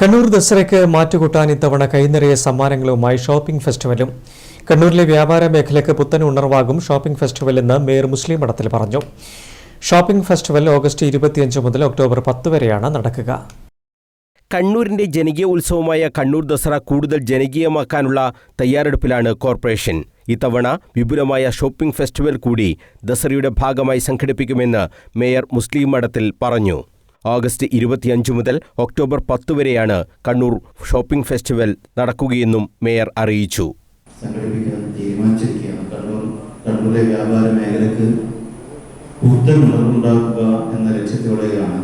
കണ്ണൂർ ദസറയ്ക്ക് മാറ്റുകൂട്ടാൻ ഇത്തവണ കൈനിറയ സമ്മാനങ്ങളുമായി ഷോപ്പിംഗ് ഫെസ്റ്റിവലും. കണ്ണൂരിലെ വ്യാപാര മേഖലയ്ക്ക് പുത്തൻ ഉണർവാകും ഷോപ്പിംഗ് ഫെസ്റ്റിവൽ എന്ന് മേയർ മുസ്ലിം മഠത്തിൽ പറഞ്ഞു. ഷോപ്പിംഗ് ഫെസ്റ്റിവൽ ഓഗസ്റ്റ് ഇരുപത്തിയഞ്ച് മുതൽ ഒക്ടോബർ പത്ത് വരെയാണ് നടക്കുക. കണ്ണൂരിന്റെ ജനകീയ ഉത്സവമായ കണ്ണൂർ ദസറ കൂടുതൽ ജനകീയമാക്കാനുള്ള തയ്യാറെടുപ്പിലാണ് കോർപ്പറേഷൻ. ഇത്തവണ വിപുലമായ ഷോപ്പിംഗ് ഫെസ്റ്റിവൽ കൂടി ദസറയുടെ ഭാഗമായി സംഘടിപ്പിക്കുമെന്ന് മേയർ മുസ്ലിം മഠത്തിൽ പറഞ്ഞു. ഓഗസ്റ്റ് ഇരുപത്തിയഞ്ച് മുതൽ ഒക്ടോബർ പത്ത് വരെയാണ് കണ്ണൂർ ഷോപ്പിംഗ് ഫെസ്റ്റിവൽ നടക്കുകയെന്നും മേയർ അറിയിച്ചു. സംഘടിപ്പിക്കാൻ തീരുമാനിച്ചിരിക്കുകയാണ്. കണ്ണൂർ കണ്ണൂരിലെ വ്യാപാര മേഖലയ്ക്ക് പുത്തൻ ഉണർവുണ്ടാക്കുക എന്ന ലക്ഷ്യത്തോടെയാണ്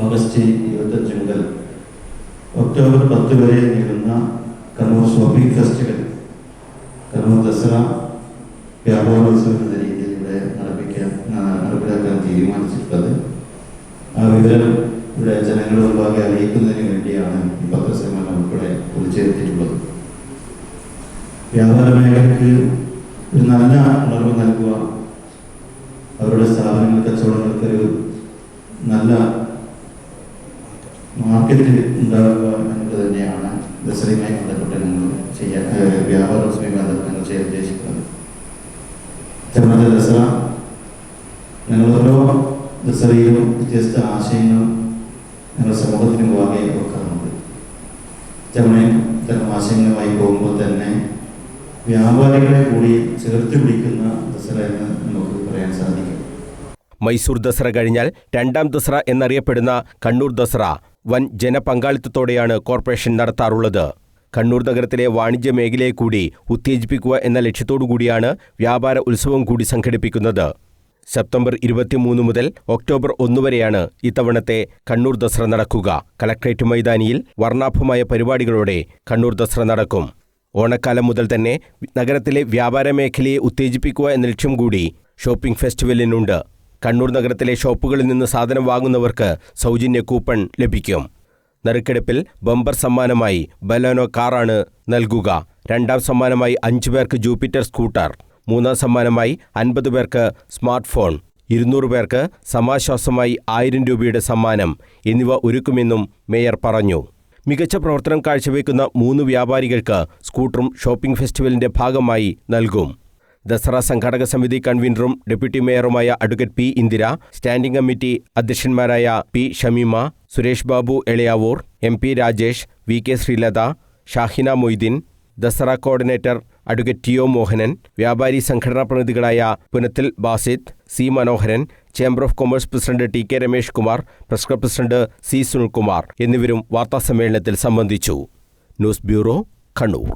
ഓഗസ്റ്റ് ഇരുപത്തഞ്ച് മുതൽ ഒക്ടോബർ പത്ത് വരെ നീളുന്ന കണ്ണൂർ ഷോപ്പിംഗ് ഫെസ്റ്റിവൽ കണ്ണൂർ ദസറ വ്യാപാരോത്സവം മുമ്പാകെ അറിയിക്കുന്നതിന് വേണ്ടിയാണ് ഈ പത്രസമ്മേളനം ഉൾപ്പെടെ ഉൾച്ചേർത്തിട്ടുള്ളത് വ്യാപാര മേഖലയ്ക്ക് ഒരു നല്ല ഉണർവ് നൽകുക അവരുടെ സ്ഥാപനങ്ങൾ കച്ചവടങ്ങൾക്ക് ഒരു നല്ല മാർക്കറ്റിൽ ഉണ്ടാകുക എന്നത് തന്നെയാണ് ദസറയുമായി ബന്ധപ്പെട്ട് ഞങ്ങൾ ചെയ്യാൻ വ്യാപാര ദിവസമായി ബന്ധപ്പെട്ട് ഞങ്ങൾ ചെയ്യാൻ ഉദ്ദേശിക്കുന്നത്. ചെറുപ്പത്തെ ദസറ ഞങ്ങൾ ഓരോ ദസറയിലും വ്യത്യസ്ത ആശയങ്ങൾ ഞങ്ങളുടെ സമൂഹത്തിന് മുമ്പാകെ വെക്കാറുണ്ട് ചെറുമയും ഇത്തരം ആശയങ്ങളുമായി പോകുമ്പോൾ തന്നെ വ്യാപാരികളെ കൂടി ചേർത്ത് പിടിക്കുന്ന ദസറ എന്ന് നമുക്ക് പറയാൻ സാധിക്കും. മൈസൂർ ദസറ കഴിഞ്ഞാൽ രണ്ടാം ദസറ എന്നറിയപ്പെടുന്ന കണ്ണൂർ ദസറ വൻ ജനപങ്കാളിത്തത്തോടെയാണ് കോർപ്പറേഷൻ നടത്താറുള്ളത്. കണ്ണൂർ നഗരത്തിലെ വാണിജ്യ മേഖലയെ കൂടി ഉത്തേജിപ്പിക്കുക എന്ന ലക്ഷ്യത്തോടുകൂടിയാണ് വ്യാപാര ഉത്സവം കൂടി സംഘടിപ്പിക്കുന്നത്. സെപ്റ്റംബർ ഇരുപത്തിമൂന്ന് മുതൽ ഒക്ടോബർ ഒന്ന് വരെയാണ് ഇത്തവണത്തെ കണ്ണൂർ ദസറ നടക്കുക. കളക്ട്രേറ്റ് മൈതാനിയിൽ വർണാഭമായ പരിപാടികളോടെ കണ്ണൂർ ദസറ നടക്കും. ഓണക്കാലം മുതൽ തന്നെ നഗരത്തിലെ വ്യാപാര മേഖലയെ ഉത്തേജിപ്പിക്കുക എന്ന ലക്ഷ്യം കൂടി ഷോപ്പിംഗ് ഫെസ്റ്റിവലിനുണ്ട്. കണ്ണൂർ നഗരത്തിലെ ഷോപ്പുകളിൽ നിന്ന് സാധനം വാങ്ങുന്നവർക്ക് സൗജന്യ കൂപ്പൺ ലഭിക്കും. നറുക്കെടുപ്പിൽ ബമ്പർ സമ്മാനമായി ബലോനോ കാറാണ് നൽകുക. രണ്ടാം സമ്മാനമായി അഞ്ചു പേർക്ക് ജൂപ്പിറ്റർ സ്കൂട്ടർ. മൂന്നാം സമ്മാനമായി അൻപത് പേർക്ക് സ്മാർട്ട് ഫോൺ ഇരുന്നൂറ് പേർക്ക് സമാശ്വാസമായി ആയിരം രൂപയുടെ സമ്മാനം എന്നിവ ഒരുക്കുമെന്നും മേയർ പറഞ്ഞു. മികച്ച പ്രവർത്തനം കാഴ്ചവെക്കുന്ന മൂന്ന് വ്യാപാരികൾക്ക് സ്കൂട്ടറും ഷോപ്പിംഗ് ഫെസ്റ്റിവലിന്റെ ഭാഗമായി നൽകും. ദസറ സംഘാടക സമിതി കൺവീനറും deputy മേയറുമായ advocate P Indira standing committee അധ്യക്ഷന്മാരായ P Shameema Suresh Babu Elayavoor M P Rajesh V K Sreelatha Shahina Moideen Dasara coordinator advocate T O Mohanan വ്യാപാരി സംഘടനാ പ്രതിനിധികളായ Punathil Basith C Manoharan chamber of commerce president T K Ramesh Kumar press club president C Sunilkumar എന്നിവരും വാർത്താസമ്മേളനത്തിൽ സംബന്ധിച്ചു. News bureau Kannur.